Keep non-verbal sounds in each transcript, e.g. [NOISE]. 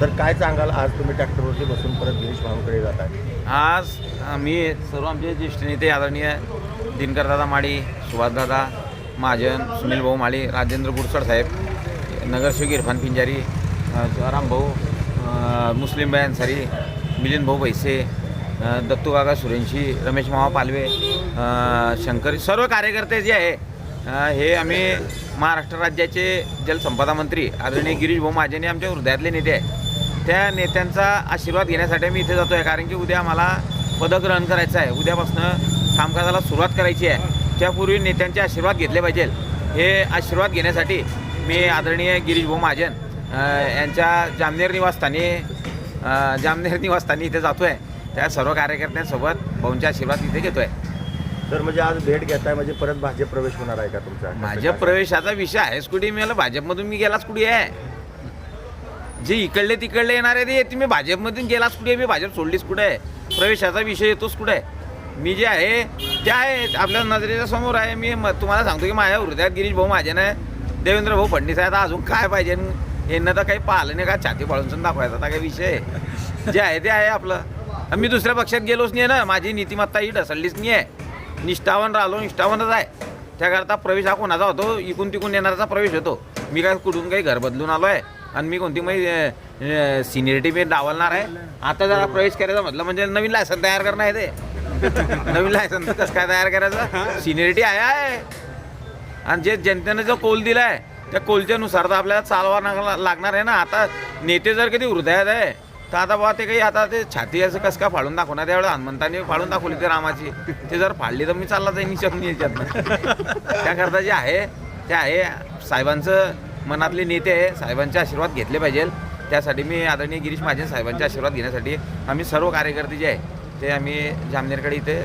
Sir काय सांगाल? आज तुम्ही ट्रॅक्टरवरती बसून परत गिरीश भाऊकडे जात आहे. आज आम्ही सर्व आमचे ज्येष्ठ नेते आदरणीय दिनकरदादा माळी सुभाषदादा महाजन सुनील भाऊ माळी राजेंद्र गुडसड साहेब नगरसेवक इरफान पिंजारी रामभाऊ मुस्लिम भाई अन्सारी मिलिंद भाऊ पैसे दत्तूकाका दत्तू सुरेंशी रमेश मामा पालवे शंकर सर्व कार्यकर्ते जे आहे हे आम्ही महाराष्ट्र राज्याचे जलसंपदा मंत्री आदरणीय गिरीश भाऊ महाजन हे आमच्या हृदयातले नेते आहे त्या नेत्यांचा आशीर्वाद घेण्यासाठी मी इथे जातो आहे कारण की उद्या मला पदग्रहण करायचं आहे. उद्यापासून कामकाजाला सुरुवात करायची आहे. त्यापूर्वी नेत्यांचे आशीर्वाद घेतले पाहिजे. हे आशीर्वाद घेण्यासाठी मी आदरणीय गिरीश भाऊ महाजन यांच्या जामनेर निवासस्थानी जामनेर निवासस्थानी इथे जातो आहे त्या सर्व कार्यकर्त्यांसोबत भाऊंचे आशीर्वाद इथे घेतो आहे तर म्हणजे आज भेट घेताय म्हणजे परत भाजप प्रवेश होणार आहे का तुमचा? भाजप प्रवेशाचा विषय आहेच कुठे? मी मला भाजपमधून मी गेलाच कुठे आहे? जे इकडले तिकडले येणारे ते तुम्ही भाजपमधून गेलाच कुठे? मी भाजप सोडलीच कुठे? आहे प्रवेशाचा विषय येतोच कुठे? आहे मी जे आहे ते आहे. आपल्या नजरेच्या समोर आहे. मी म- तुम्हाला सांगतो की माझ्या हृदयात गिरीश भाऊ माझे ना देवेंद्र भाऊ फडणीस आहे अजून काय पाहिजे? यांना तर काही पाहिलं नाही का? छाती पाळून दाखवायचा आता काही विषय जे आहे ते आहे आपलं. मी दुसऱ्या पक्षात गेलोच नाही ना. माझी नीतिमत्ता ही ढसळलीच नाही आहे. निष्ठावन राहिलो निष्ठावनच आहे. त्याकरता प्रवेश हा कोणाचा होतो? इकून तिकून येणाराचा प्रवेश होतो. मी काय कुठून काही घर बदलून आलो आहे आणि मी कोणती मग सिनियरिटी मी डावलणार आहे. आता जरा प्रवेश करायचा म्हटलं म्हणजे नवीन लायसन तयार करणं आहे ते. नवीन लायसन कसं काय तयार करायचं? सिनियरिटी आहे आहे. आणि जे जनतेने जो कोल दिला आहे त्या कोलच्यानुसार तर आपल्याला चालवा लागणार आहे ना. आता नेते जर कधी हृदयात आहे तर आता बाबा ते काही आता ते छाती असं कसं काय फाडून दाखवणार? त्यावेळेस हनुमंताने फाडून दाखवली ते रामाची. ते जर फाडली तर मी चालला जाईन निशक याच्यातनं. [LAUGHS] त्याकरता जे आहे ते आहे. साहेबांचं मनातले नेते आहे साहेबांचे आशीर्वाद घेतले पाहिजे. त्यासाठी मी आदरणीय गिरीश महाजन साहेबांचे आशीर्वाद घेण्यासाठी आम्ही सर्व कार्यकर्ते जे आहे ते आम्ही जामनेरकडे इथे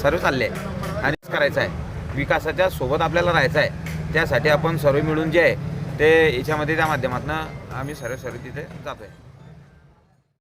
सर्व चालले आहे आणि करायचं आहे. विकासाच्या सोबत आपल्याला राहायचं आहे. त्यासाठी आपण सर्व मिळून जे आहे ते याच्यामध्ये त्या माध्यमातून आम्ही सर्व सर्व तिथे जातो आहे